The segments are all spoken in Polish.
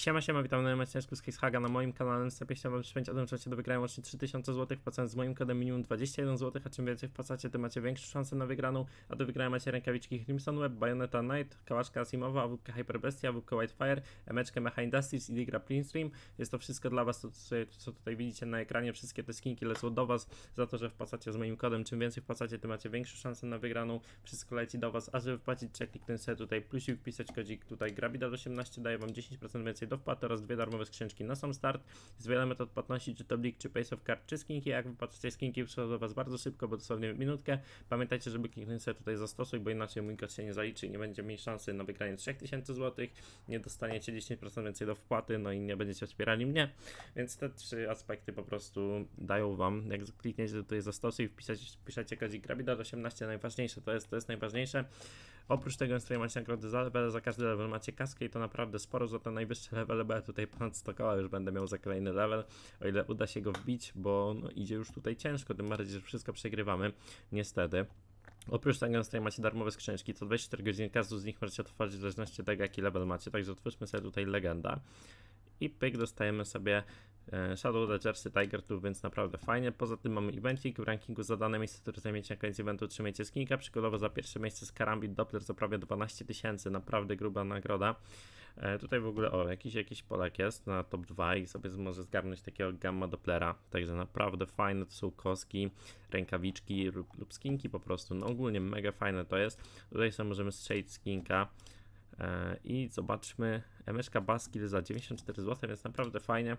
Siema, siema, witam na z na moim kanale. Następnie wam przypomnieć o tym, że macie do wygrania łącznie 3000 zł, wpłacając z moim kodem minimum 21 zł, a czym więcej wpłacacie, tym macie większe szanse na wygraną, a do wygrania macie rękawiczki Crimson Web, Bayonetta Knight, Kałaszka Asimowa, AWP Hyper Bestia, AWP Whitefire, emeczkę Mecha Industries i Digra Printstream. Jest to wszystko dla was, to, co, tutaj widzicie na ekranie, wszystkie te skinki lecą do was za to, że wpłacacie z moim kodem. Czym więcej wpłacacie, tym macie większe szanse na wygraną. Wszystko leci do was, a żeby wpłacić, trzeba kliknąć sobie tutaj plusik, wpisać kodzik tutaj Grabida18, daje wam 10% więcej do wpłaty oraz dwie darmowe skrzynki na sam start. Jest wiele metod płatności, czy to Blik, czy Pace of Card, czy skinki. Jak wypłacacie skinki, przychodzą do was bardzo szybko, bo dosłownie minutkę. Pamiętajcie, żeby kliknąć sobie tutaj zastosuj, bo inaczej mój kod się nie zaliczy i nie będzie mieli szansy na wygranie 3000 zł. Nie dostaniecie 10% więcej do wpłaty, no i nie będziecie wspierali mnie. Więc te trzy aspekty po prostu dają wam, jak klikniecie tutaj zastosuj, wpisać, wpiszecie kodzik Grabida 18, najważniejsze to jest, to jest najważniejsze. Oprócz tego stronie macie nagrody za level, za każdy level macie kaskę i to naprawdę sporo za te najwyższe levele, bo ja tutaj ponad 100 koła już będę miał za kolejny level, o ile uda się go wbić, bo no, idzie już tutaj ciężko, tym bardziej, że wszystko przegrywamy, niestety. Oprócz tego na macie darmowe skrzyneczki, co 24 godziny każdą z nich możecie otworzyć w zależności od tego jaki level macie, także otwórzmy sobie tutaj legenda i pyk dostajemy sobie e, Shadow Legersy Tiger Tooth, więc naprawdę fajnie. Poza tym mamy evencik w rankingu za dane miejsce, które zajmiecie na koniec eventu, otrzymacie skinka. Przykładowo za pierwsze miejsce z Karambit Doppler za prawie 12 tysięcy, naprawdę gruba nagroda. E, tutaj w ogóle, o, jakiś, jakiś Polak jest na top 2 i sobie może zgarnąć takiego gamma Dopplera, także naprawdę fajne to są koski, rękawiczki lub, lub skinki po prostu, no ogólnie mega fajne to jest. Tutaj sobie możemy strzelić skinka, I zobaczmy, Emeszka Baskill za 94 zł, więc naprawdę fajnie.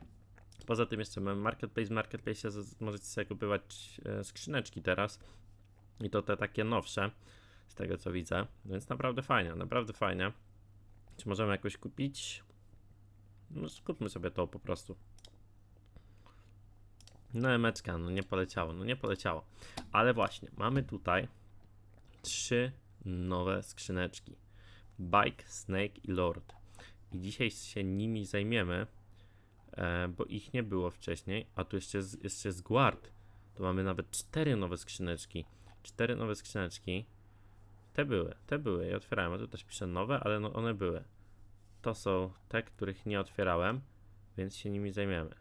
Poza tym jeszcze mamy Marketplace. W Marketplace możecie sobie kupować e, skrzyneczki teraz. I to te takie nowsze, z tego co widzę. Więc naprawdę fajnie, naprawdę fajnie. Czy możemy jakoś kupić? No skupmy sobie to po prostu. No emeczka, no nie poleciało, no nie poleciało. Ale właśnie, mamy tutaj trzy nowe skrzyneczki. Bike, Snake i Lord. I dzisiaj się nimi zajmiemy, e, bo ich nie było wcześniej, a tu jeszcze jeszcze jest Guard. Tu mamy nawet cztery nowe skrzyneczki. Cztery nowe skrzyneczki. Te były, te były. Ja otwierałem, a tu też piszę nowe, ale no one były. To są te, których nie otwierałem, więc się nimi zajmiemy.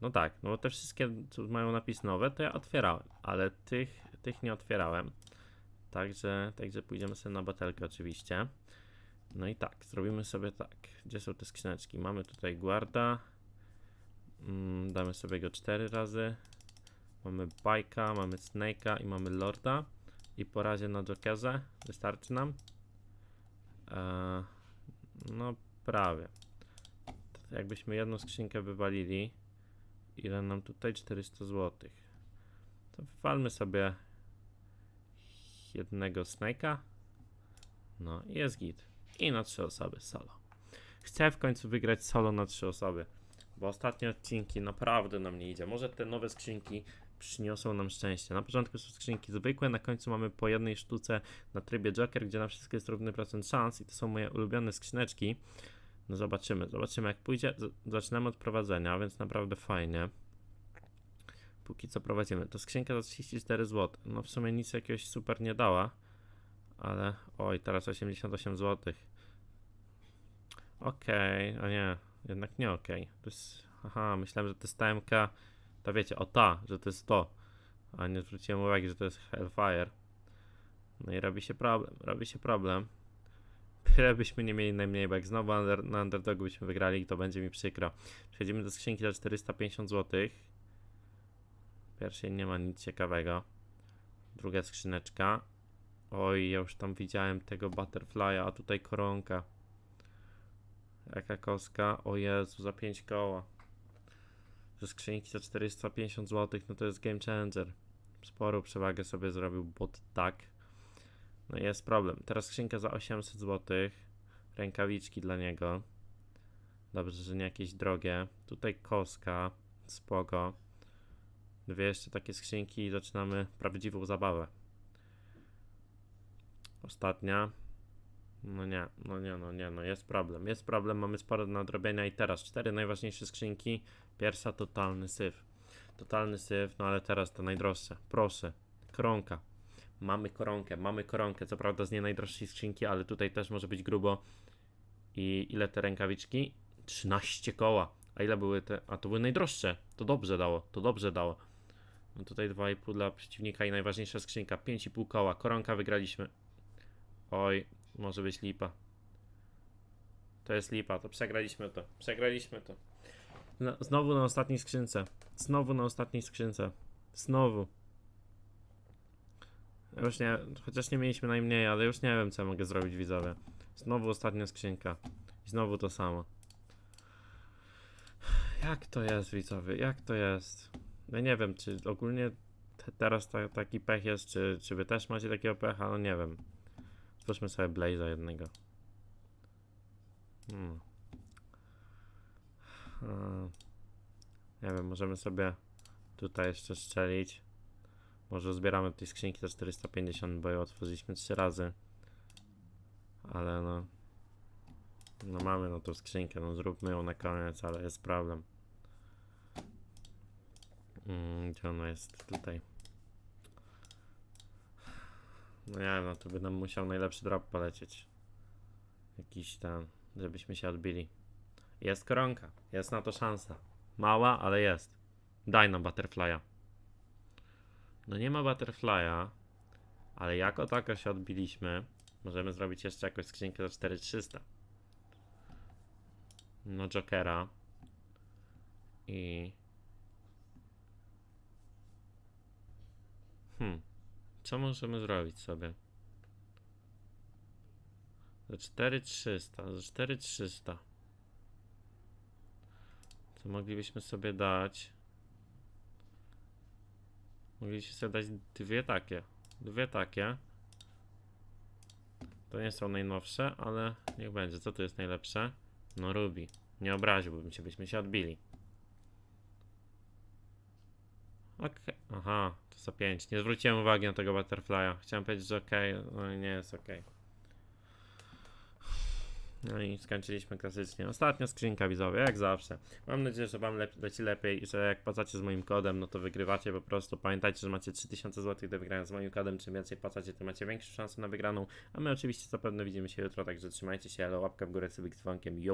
No tak, no bo te wszystkie, co mają napis nowe, to ja otwierałem, ale tych, tych nie otwierałem. Także, także pójdziemy sobie na batelkę oczywiście. No i tak, zrobimy sobie tak. Gdzie są te skrzyneczki? Mamy tutaj guarda. Mm, damy sobie go 4 razy. Mamy bajka, mamy snake'a i mamy lorda. I po razie na jokerze wystarczy nam. Eee, no prawie. To jakbyśmy jedną skrzynkę wywalili. Ile nam tutaj? 400 zł. To wywalmy sobie jednego Snake'a. No jest git. I na trzy osoby solo. Chcę w końcu wygrać solo na trzy osoby, bo ostatnie odcinki naprawdę nam nie idzie. Może te nowe skrzynki przyniosą nam szczęście. Na początku są skrzynki zwykłe, na końcu mamy po jednej sztuce na trybie Joker, gdzie na wszystko jest równy procent szans i to są moje ulubione skrzyneczki. No zobaczymy, zobaczymy jak pójdzie. Zaczynamy od prowadzenia, więc naprawdę fajnie. Póki co prowadzimy. To skrzynka za 34 zł. No w sumie nic jakiegoś super nie dała. Ale oj, teraz 88 zł. Okej, a nie, jednak nie okej. To jest. Aha, myślałem, że to jest TMK. To wiecie, o ta, że to jest to. A nie zwróciłem uwagi, że to jest Hellfire. No i robi się problem, robi się problem. Byle byśmy nie mieli najmniej, bo jak znowu under, na underdogu byśmy wygrali, to będzie mi przykro. Przechodzimy do skrzynki za 450 zł. Pierwszej nie ma nic ciekawego. Druga skrzyneczka. Oj, ja już tam widziałem tego butterfly'a, a tutaj koronka. Jaka koska? O Jezu, za 5 koła. Ze skrzynki za 450 zł, no to jest game changer. Sporą przewagę sobie zrobił bot tak. No jest problem. Teraz skrzynka za 800 zł. Rękawiczki dla niego. Dobrze, że nie jakieś drogie. Tutaj koska. Spoko. Dwie jeszcze takie skrzynki i zaczynamy prawdziwą zabawę. Ostatnia. No nie, no nie, no nie, no jest problem. Jest problem, mamy sporo do nadrobienia i teraz cztery najważniejsze skrzynki. Pierwsza totalny syf. Totalny syf, no ale teraz to najdroższe. Proszę. Koronka. Mamy koronkę, mamy koronkę. Co prawda z nie najdroższej skrzynki, ale tutaj też może być grubo. I ile te rękawiczki? 13 koła. A ile były te? A to były najdroższe. To dobrze dało, to dobrze dało. No tutaj 2,5 dla przeciwnika i najważniejsza skrzynka. 5,5 koła. Koronka wygraliśmy. Oj, może być lipa. To jest lipa, to przegraliśmy to. Przegraliśmy to. Na, znowu na ostatniej skrzynce. Znowu na ostatniej skrzynce. Znowu. Już nie, chociaż nie mieliśmy najmniej, ale już nie wiem co mogę zrobić widzowie. Znowu ostatnia skrzynka. I znowu to samo. Jak to jest widzowie? Jak to jest? No nie wiem, czy ogólnie te, teraz ta, taki pech jest, czy, czy wy też macie takiego pecha? No nie wiem. Spójrzmy sobie Blaze'a jednego. Hmm. Hmm. Nie wiem, możemy sobie tutaj jeszcze strzelić. Może zbieramy tej skrzynki za 450, bo ją otworzyliśmy 3 razy. Ale no. No mamy no tą skrzynkę, no zróbmy ją na koniec, ale jest problem. Mm, gdzie ona jest? Tutaj. No wiem, no to by nam musiał najlepszy drop polecieć. Jakiś tam, żebyśmy się odbili. Jest koronka, jest na to szansa. Mała, ale jest. Daj nam butterfly'a. No nie ma butterfly'a, ale jako tako się odbiliśmy, możemy zrobić jeszcze jakąś skrzynkę za 4300. No Jokera. I... Hmm. Co możemy zrobić sobie? Za 4300, za 4300. To moglibyśmy sobie dać. Moglibyśmy sobie dać dwie takie. Dwie takie. To nie są najnowsze, ale niech będzie. Co tu jest najlepsze? No Ruby. Nie obraziłbym się, byśmy się odbili. Okej. Aha, to za 5. Nie zwróciłem uwagi na tego butterfly'a. Chciałem powiedzieć, że okej, no nie jest okej. No i skończyliśmy klasycznie. Ostatnia skrzynka widzowie, jak zawsze. Mam nadzieję, że wam lep- leci lepiej i że jak płacacie z moim kodem, no to wygrywacie po prostu. Pamiętajcie, że macie 3000 zł do wygrania z moim kodem. Czym więcej płacacie, tym macie większą szansę na wygraną. A my oczywiście zapewne widzimy się jutro, także trzymajcie się, ale łapka w górę z dzwonkiem. Yo!